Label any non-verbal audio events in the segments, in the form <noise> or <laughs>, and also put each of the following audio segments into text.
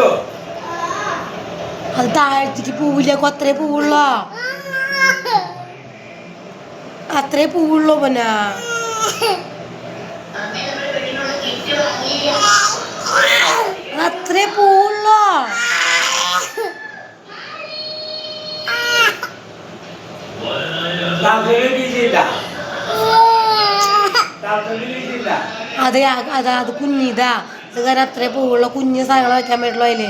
എടുക്കോ അത് താഴത്തേക്ക് പൂവില്ല അത്രേ പോവുള്ള? അത്രേ പോവുള്ളൂ പൊന്നാ? അത്രേ പോവുള്ളൂ? അതെ അതാ അത് കുഞ്ഞിതാ. അത് കാരണം അത്രേ പൂവുള്ള കുഞ്ഞ് സാധനങ്ങൾ വെക്കാൻ പറ്റുള്ളൂ അതിൽ.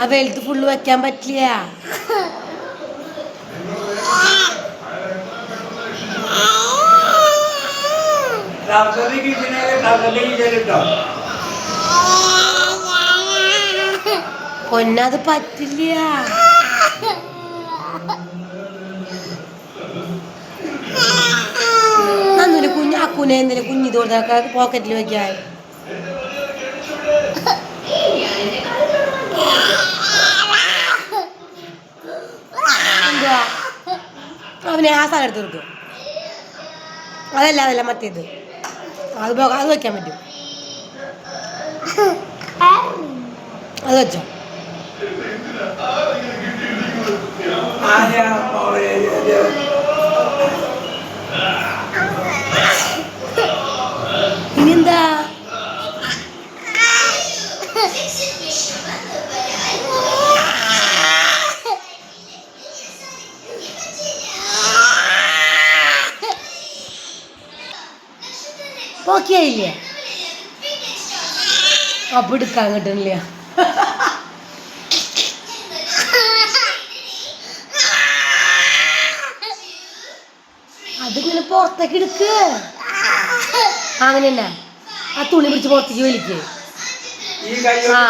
ആ വെളുത്ത് ഫുള്ള് വെക്കാൻ പറ്റില്ല. പൊന്നത് പറ്റില്ല. നന്നൊരു കുഞ്ഞ് അക്കുനെ എന്തെങ്കിലും കുഞ്ഞിതോടൊക്കെ പോക്കറ്റിൽ വെക്കാൻ? <laughs> അവനെ ആ സാധനം എടുത്ത് കൊടുക്കും. അതല്ല അതല്ല മറ്റേത്. അത് അത് വെക്കാൻ പറ്റും. അത് വെച്ചോ. ആരാ ഓക്കെ ആയില്ലേ അപ്പൊ എടുക്കാൻ കിട്ടണില്ല അതിങ്ങനെ പുറത്തേക്ക് എടുക്ക്. അങ്ങനെ തന്നെ ആ തുണി പിടിച്ച് പുറത്തേക്ക് വലിക്ക്. ആ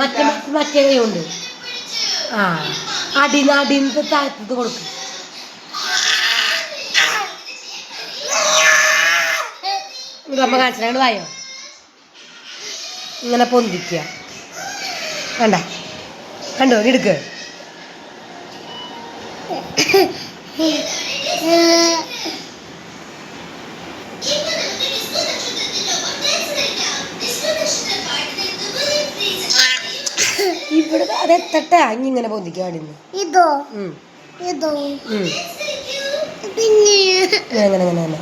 മറ്റേ മറ്റേ കൈ കൊണ്ട് ആ അടിന്ന് അടിന്ന് താഴത്തത് കൊടുക്കും ഇത് അമ്മ കാണിച്ചാൽ വായോ? ഇങ്ങനെ പൊന്തിക്കുക കണ്ട? കണ്ടോ? എടുക്ക്. ഇവിടെ അതെത്തട്ടെ അഞ്ഞി ഇങ്ങനെ ഇതോ? ഇതോ. പിന്നെ? അങ്ങനെ അതോ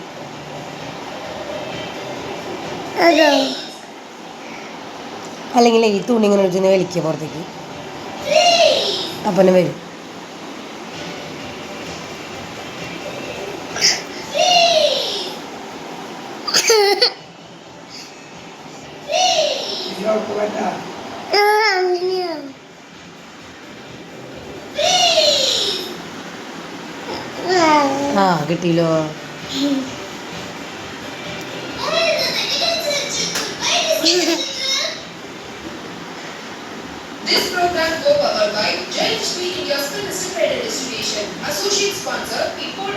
അല്ലെങ്കിൽ ഈ തുണി ഇങ്ങനെ ഒരു വലിക്കുക പുറത്തേക്ക്. അപ്പനെ വരും. ആ കിട്ടിയല്ലോ. this program go powered by Giant Sweet India's Mr. Distribution. Associate sponsor, People